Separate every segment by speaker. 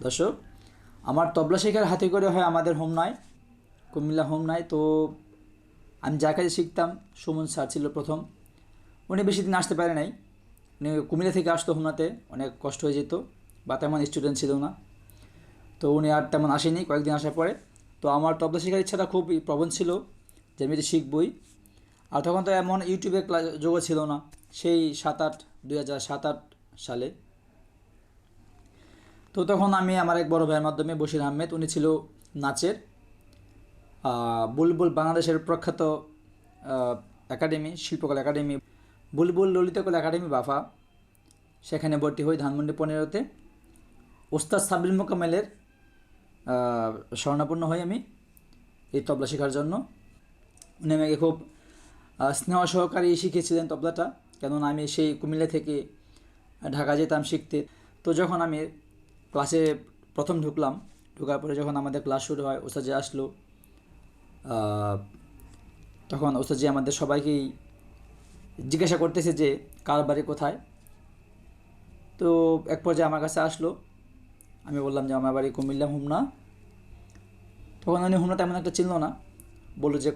Speaker 1: দর্শক, আমার তবলা শেখার হাতে করে হয় আমাদের হোম নয়, কুমিল্লা হোম নয়। তো আমি যার কাছে শিখতাম, সুমন স্যার ছিল প্রথম। উনি বেশি দিন আসতে পারে নাই। উনি কুমিল্লা থেকে আসতো হোমনাতে অনেক কষ্ট হয়ে যেত, বা তেমন স্টুডেন্ট ছিল না। তো উনি আর তেমন আসেনি কয়েকদিন আসার পরে। তো আমার তবলা শেখার ইচ্ছাটা খুব প্রবণ ছিল যে আমি এটা শিখবই। আর তখন তো এমন ইউটিউবে ক্লাস, যোগও ছিল না। সেই সাত আট, দুই হাজার সাত আট সালে তো তখন আমি আমার এক বড় ভাইয়ের মাধ্যমে বশির আহমেদ, উনি ছিল নাচের বুলবুল বাংলাদেশের প্রখ্যাত academy, Shilpakala academy, Bulbul Lalitakala academy, BAFA. সেখানে ভর্তি হই ধানমন্ডি পনেরোতে। ওস্তাদ সাবিল মোকামেলের স্বর্ণাপন্ন হই আমি এই তবলা শেখার জন্য। উনি আমাকে খুব স্নেহ সহকারে শিখিয়েছিলেন তবলাটা। কেননা আমি সেই কুমিল্লা থেকে ঢাকা যেতাম শিখতে। তো যখন আমি ক্লাসে প্রথম ঢুকলাম, ঢুকার পরে যখন আমাদের ক্লাস শুরু হয় যে আসলো তখন যে আমাদের সবাইকেই জিজ্ঞাসা করতেছে যে, কার বাড়ি কোথায়? তো এক পর্যায়ে আমার কাছে আসলো, আমি বললাম যে, আমার বাড়ি কুমিল্লা হুমনা। তখন উনি হুমনা তেমন একটা চিনল না, বলল যে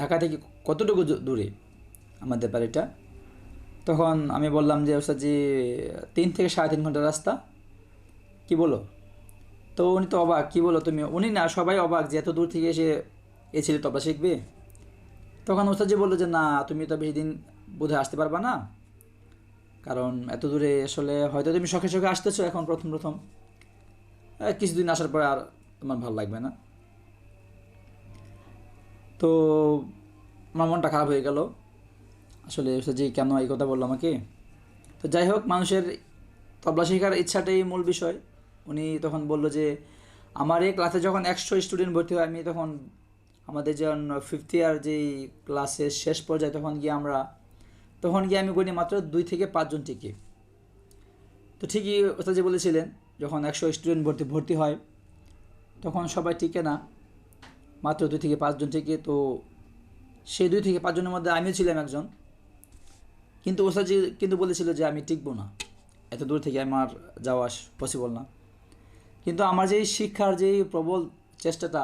Speaker 1: ঢাকা থেকে কতটুকু দূরে আমাদের বাড়িটা? তখন আমি বললাম যে ওস্তাদ জি তিন থেকে সাড়ে তিন ঘণ্টা রাস্তা। কি বলো? তো উনি তো অবাক, কি বলো তুমি? উনি না, সবাই অবাক যে এত দূর থেকে এসে এ ছেলে শিখবে। তখন ওস্তাদ জি বলল যে, না, তুমি তো বেশি দিন বোধহয় আসতে পারবা না। কারণ এত দূরে আসলে হয়তো তুমি শখে শখে আসতেছো এখন প্রথম প্রথম। কিছুদিন আসার পরে আর তোমার ভালো লাগবে না। তো আমার মনটা খারাপ হয়ে গেল। আসলে ওস্তাদ কেন এই কথা বলল আমাকে? তো যাই হোক, মানুষের তবলা শেখার ইচ্ছাটাই মূল বিষয়। উনি তখন বলল যে, আমার এই ক্লাসে যখন একশো স্টুডেন্ট ভর্তি হয়, আমি তখন আমাদের যখন ফিফথ ইয়ার যেই ক্লাসের শেষ পর্যায়ে তখন গিয়ে আমরা, তখন গিয়ে আমি গণি মাত্র দুই থেকে পাঁচজন টিকে। তো ঠিকই ওস্তাদ যে বলেছিলেন, যখন একশো স্টুডেন্ট ভর্তি ভর্তি হয়, তখন সবাই টিকে না, মাত্র দুই থেকে পাঁচজন টিকে। তো সেই দুই থেকে পাঁচজনের মধ্যে আমিও ছিলাম একজন। কিন্তু ওস্তাদজি কিন্তু বলেছিল যে, আমি টিকবো না। এত দূর থেকে আমার যাওয়া পসিবল না। কিন্তু আমার যেই শিক্ষার যেই প্রবল চেষ্টাটা,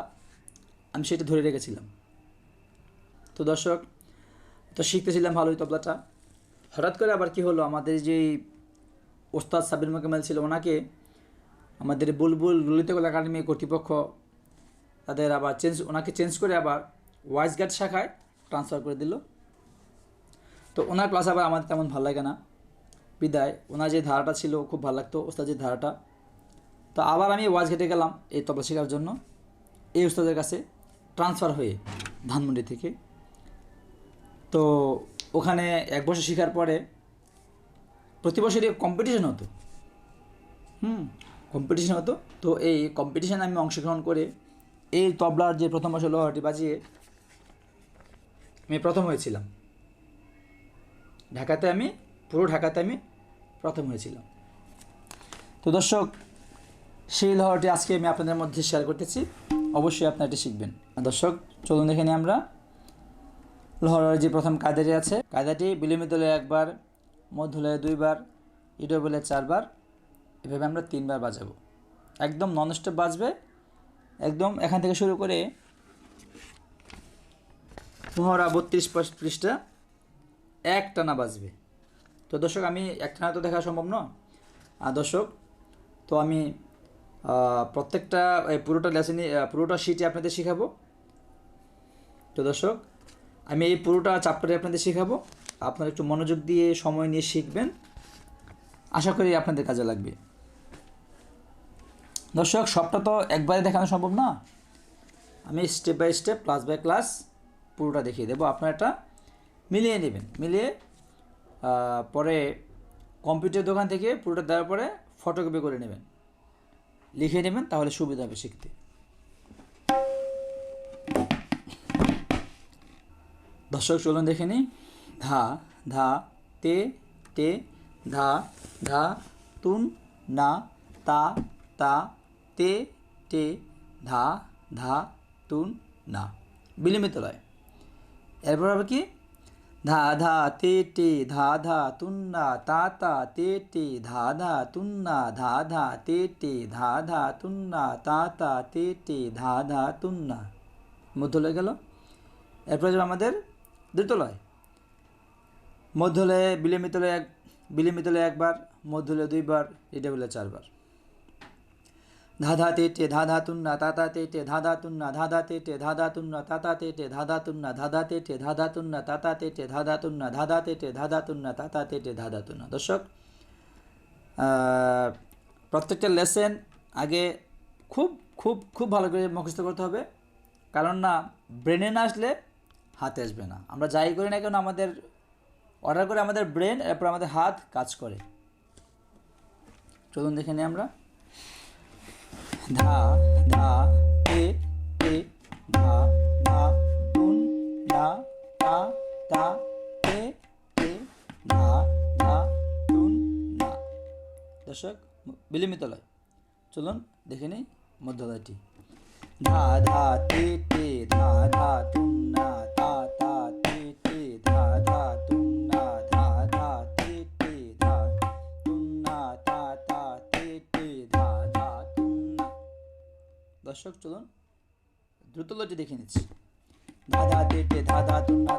Speaker 1: আমি সেটা ধরে রেখেছিলাম। তো দর্শক, তো শিখতেছিলাম ভালোই তবলাটা। হঠাৎ করে আবার কি হলো, আমাদের যেই ওস্তাদ সাবির মোকামেল ছিল ওনাকে আমাদের বুলবুল ললিতকলা একাডেমি কর্তৃপক্ষ তাদের আবার চেঞ্জ ওনাকে চেঞ্জ করে আবার ওয়াইস গার্ড শাখায় ট্রান্সফার করে দিল। তো ওনার ক্লাস আবার আমাদের তেমন ভালো লাগে না। বিদায়। ওনার যে ধারাটা ছিল, খুব ভালো লাগতো ওস্তাদ যে ধারাটা। তো আবার আমি ওয়াজ ঘেটে গেলাম এই তবলা শেখার জন্য। এই ওস্তাদের কাছে ট্রান্সফার হয়ে ধানমন্ডি থেকে। তো ওখানে এক বছর শেখার পরে প্রতি বছরই কম্পিটিশন হতো। হুম কম্পিটিশন হতো। তো এই কম্পিটিশানে আমি অংশগ্রহণ করে এই তবলার যে প্রথম বছর লোহাটি বাজিয়ে আমি প্রথম হয়েছিলাম। ঢাকাতে আমি, পুরো ঢাকাতে আমি প্রথম হয়েছিলাম। তো দর্শক সেই লহরটি আজকে আমি আপনাদের মধ্যে শেয়ার করতেছি। অবশ্যই আপনারা এটি শিখবেন। দর্শক, চলুন দেখে নিই আমরা। লহরের যে প্রথম কায়দাটি আছে, কায়দাটি বিলম্বিত হলে একবার মধ্য হলে দুইবার ইটো বলে চারবার, এভাবে আমরা তিনবার বাজাবো। একদম নন স্টপ বাজবে। একদম এখান থেকে শুরু করে মহড়া বত্রিশ পৃষ্ঠা এক টানা বাজবে। তো দর্শক, আমি এক টানা তো দেখা সম্ভব নয়। আর দর্শক, তো আমি প্রত্যেকটা পুরোটা লেসনই পুরোটা শিটে আপনাদের শেখাবো। তো দর্শক, আমি এই পুরোটা চ্যাপ্টারে আপনাদের শেখাবো। আপনারা একটু মনোযোগ দিয়ে সময় নিয়ে শিখবেন। আশা করি আপনাদের কাজে লাগবে। দর্শক, সবটা তো একবারে দেখানো সম্ভব না। আমি step by step class by class পুরোটা দেখিয়ে দেবো। আপনারা এটা মিলিয়ে নেবেন। মিলিয়ে পরে কম্পিউটার দোকান থেকে পুরোটা দেওয়ার পরে ফটোকপি করে নেবেন। লিখে নেবেন, তাহলে সুবিধা হবে শিখতে। দর্শক, চলুন দেখে নিই। ধা ধা, তে তে, ধা ধা, তুন, না, তা তা, তে তে, ধা ধা, তুন, না। বিলম্বিত লয়। এরপর হবে কি? ধা ধা তে ধা ধা তুন্না, তা তা তে ধা ধা তুন্না, ধা ধা তে ধা ধা তুন্না, তা তা তে ধা ধা তুন্না। মধ্যলয় গেল। এরপরে যাবে আমাদের দ্রুতলয় মধ্যলয়ে বিলিমিতলয় এক বিলিমিতলয় একবার মধ্যলয় দুইবার, এটা বলে চারবার। ধাধা তেটে ধাধা তুন্না তাতা তেটে ধাধা তুন্না ধাধা তেটে ধাধা তুন্না তাতা তেটে ধাধা তুন্না ধাধা তেটে ধাধা তুন্না তাতা তেটে ধাধা তুন্না ধাধা তেটে ধাধা তুন্না তাতা তেটে ধাধা তুন্না দর্শক প্রত্যেকটা লেসেন আগে খুব খুব খুব ভালো করে মুখস্থ করতে হবে। কারণ না ব্রেনে না আসলে হাতে আসবে না। আমরা যাই করি না কেন, আমাদের অর্ডার করে আমাদের ব্রেন এরপর আমাদের হাত কাজ করে। চলুন দেখে নিই আমরা। ধা ধা তে এ, ধা ধা তুন ডা, তা তা তে এ, ধা ধা তুন না দর্শক বিলিমিত লয় চলুন, দেখে নিই মধ্যলয়টি ধা ধা, তে তে, ধা ধা তুন না দর্শক চলুন দ্রুতলয়টি দেখে নিচ্ছি ধাধা তেটে ধাধা তুন্না